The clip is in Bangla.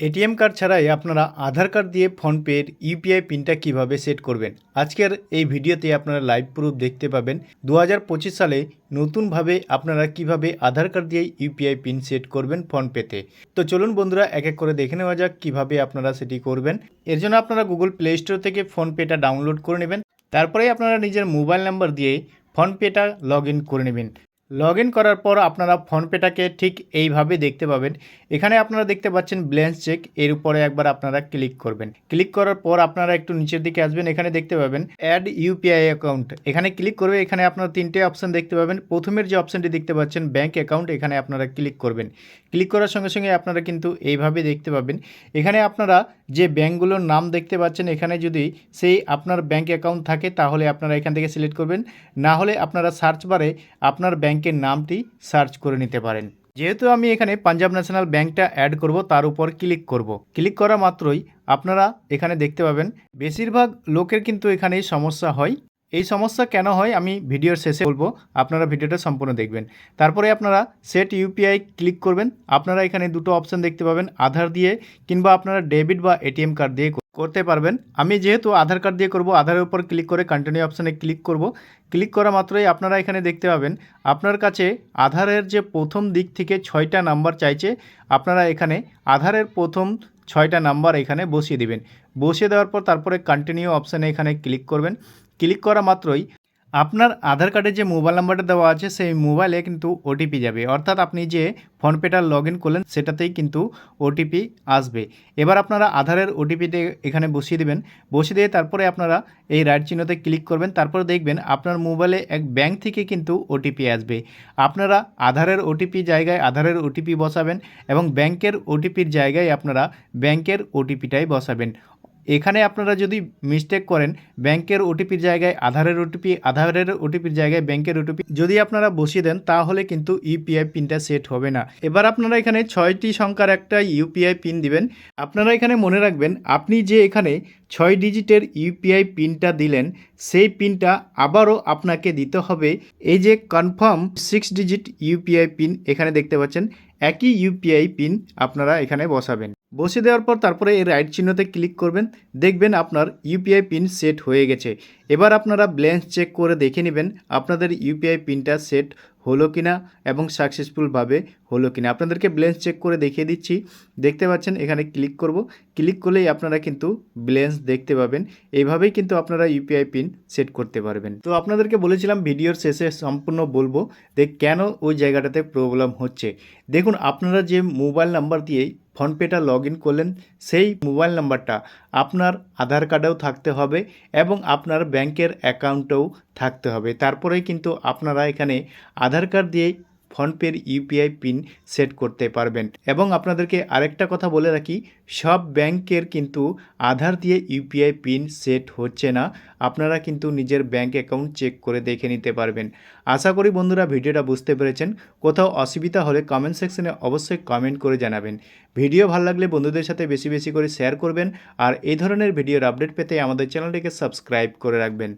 এটিএম কার্ড ছাড়াই আপনারা আধার কার্ড দিয়ে ফোনপের ইউপিআই পিনটা কীভাবে সেট করবেন? আজকের এই ভিডিওতে আপনারা লাইভ প্রুফ দেখতে পাবেন দু হাজার পঁচিশ সালে নতুনভাবে আপনারা কীভাবে আধার কার্ড দিয়ে ইউপিআই পিন সেট করবেন ফোনপেতে। তো চলুন বন্ধুরা, এক এক করে দেখে নেওয়া যাক কীভাবে আপনারা সেটি করবেন। এর জন্য আপনারা গুগল প্লে স্টোর থেকে ফোনপেটা ডাউনলোড করে নেবেন। তারপরে আপনারা নিজের মোবাইল নাম্বার দিয়ে ফোনপেটা লগ করে নেবেন। লগ ইন করার পর আপনারা ফোনপেটাকে ঠিক এইভাবে দেখতে পাবেন। এখানে আপনারা দেখতে পাচ্ছেন ব্যালেন্স চেক, এর উপরে একবার আপনারা ক্লিক করবেন। ক্লিক করার পর আপনারা একটু নিচের দিকে আসবেন, এখানে দেখতে পাবেন অ্যাড ইউপিআই অ্যাকাউন্ট। এখানে ক্লিক করবে এখানে আপনারা তিনটে অপশান দেখতে পাবেন। প্রথমের যে অপশানটি দেখতে পাচ্ছেন, ব্যাঙ্ক অ্যাকাউন্ট, এখানে আপনারা ক্লিক করবেন। ক্লিক করার সঙ্গে সঙ্গে আপনারা কিন্তু এইভাবে দেখতে পাবেন। এখানে আপনারা যে ব্যাঙ্কগুলোর নাম দেখতে পাচ্ছেন, এখানে যদি সেই আপনার ব্যাঙ্ক অ্যাকাউন্ট থাকে, তাহলে আপনারা এখান থেকে সিলেক্ট করবেন। না হলে আপনারা সার্চ বারে আপনার ব্যাংকের নামটি সার্চ করে নিতে পারেন। যেহেতু আমি এখানে পাঞ্জাব ন্যাশনাল ব্যাংকটা অ্যাড করব, তার উপর ক্লিক করব। ক্লিক করা মাত্রই আপনারা এখানে দেখতে পাবেন, বেশিরভাগ লোকের কিন্তু এখানে সমস্যা হয়। এই সমস্যা কেন হয় আমি ভিডিওর শেষে বলব, আপনারা ভিডিওটা সম্পূর্ণ দেখবেন। তারপরে আপনারা সেট ইউপিআই ক্লিক করবেন। আপনারা এখানে দুটো অপশান দেখতে পাবেন, আধার দিয়ে কিংবা আপনারা ডেবিট বা এটিএম কার্ড দিয়ে করতে পারবেন। আমি যেহেতু আধার কার্ড দিয়ে করব, আধারের উপর ক্লিক করে কন্টিনিউ অপশানে ক্লিক করব। ক্লিক করা মাত্রই আপনারা এখানে দেখতে পাবেন, আপনার কাছে আধারের যে প্রথম দিক থেকে ছয়টা নাম্বার চাইছে, আপনারা এখানে আধারের প্রথম ছয়টা নাম্বার এখানে বসিয়ে দিবেন। বসিয়ে দেওয়ার পর তারপরে কন্টিনিউ অপশানে এখানে ক্লিক করবেন। ক্লিক করা মাত্রই আপনার আধার কার্ডে যে মোবাইল নাম্বারটা দেওয়া আছে, সেই মোবাইলে কিন্তু ওটিপি যাবে। অর্থাৎ আপনি যে ফোনপেটা লগ ইন করলেন, সেটাতেই কিন্তু ওটিপি আসবে। এবার আপনারা আধারের ওটিপিতে এখানে বসিয়ে দেবেন। বসিয়ে দিয়ে তারপরে আপনারা এই রাইট চিহ্নতে ক্লিক করবেন। তারপরে দেখবেন আপনার মোবাইলে এক ব্যাংক থেকে কিন্তু ওটিপি আসবে। আপনারা আধারের ওটিপি জায়গায় আধারের ওটিপি বসাবেন এবং ব্যাংকের ওটিপির জায়গায় আপনারা ব্যাংকের ওটিপিটাই বসাবেন। এখানে আপনারা যদি মিস্টেক করেন, ব্যাংকের ওটিপির জায়গায় আধারের ওটিপি আধারের ওটিপির জায়গায় ব্যাংকের ওটিপি যদি আপনারা বসিয়ে দেন, তাহলে কিন্তু ইউপিআই পিনটা সেট হবে না। এবার আপনারা এখানে ছয়টি সংখ্যার একটা ইউপিআই পিন দিবেন। আপনারা এখানে মনে রাখবেন, আপনি যে এখানে ছয় ডিজিটের ইউপিআই পিনটা দিলেন, সেই পিনটা আবারও আপনাকে দিতে হবে। এই যে confirm six digit UPI pin এখানে দেখতে পাচ্ছেন একই ইউপিআই পিন আপনারা এখানে বসাবেন। বসে দেওয়ার পর তারপরে এই রাইট চিহ্নতে ক্লিক করবেন। দেখবেন আপনার ইউপিআই পিন সেট হয়ে গেছে। এবার আপনারা ব্যালেন্স চেক করে দেখে নেবেন আপনাদের ইউপিআই পিনটা সেট হলো কিনা এবং সাকসেসফুলভাবে হলো কিনা। আপনাদেরকে ব্যালেন্স চেক করে দেখিয়ে দিচ্ছি। দেখতে পাচ্ছেন, এখানে ক্লিক করব। ক্লিক করলেই আপনারা কিন্তু ব্যালেন্স দেখতে পাবেন। এইভাবেই কিন্তু আপনারা ইউপিআই পিন সেট করতে পারবেন। তো আপনাদেরকে বলেছিলাম, ভিডিওর শেষে সম্পূর্ণ বলব যে কেন ওই জায়গাটাতে প্রবলেম হচ্ছে। দেখুন, আপনারা যে মোবাইল নাম্বার দিয়ে ফোনপেটা লগ ইন করলেন, সেই মোবাইল নাম্বারটা আপনার আধার কার্ডেও থাকতে হবে এবং আপনার ব্যাংকের অ্যাকাউন্টেও থাকতে হবে। তারপরেই কিন্তু আপনারা এখানে আধার কার্ড দিয়ে ফোনপের ইউপিআই পিন সেট করতে পারবেন। এবং আপনাদেরকে আরেকটা কথা বলে রাখি, সব ব্যাংকের কিন্তু আধার দিয়ে ইউপিআই পিন সেট হচ্ছে না। আপনারা কিন্তু নিজের ব্যাংক অ্যাকাউন্ট চেক করে দেখে নিতে পারবেন। আশা করি বন্ধুরা ভিডিওটা বুঝতে পেরেছেন। কোথাও অসুবিধা হলে কমেন্ট সেকশনে অবশ্যই কমেন্ট করে জানাবেন। ভিডিও ভালো লাগলে বন্ধুদের সাথে বেশি বেশি করে শেয়ার করবেন। আর এই ধরনের ভিডিওর আপডেট পেতে আমাদের চ্যানেলটিকে সাবস্ক্রাইব করে রাখবেন।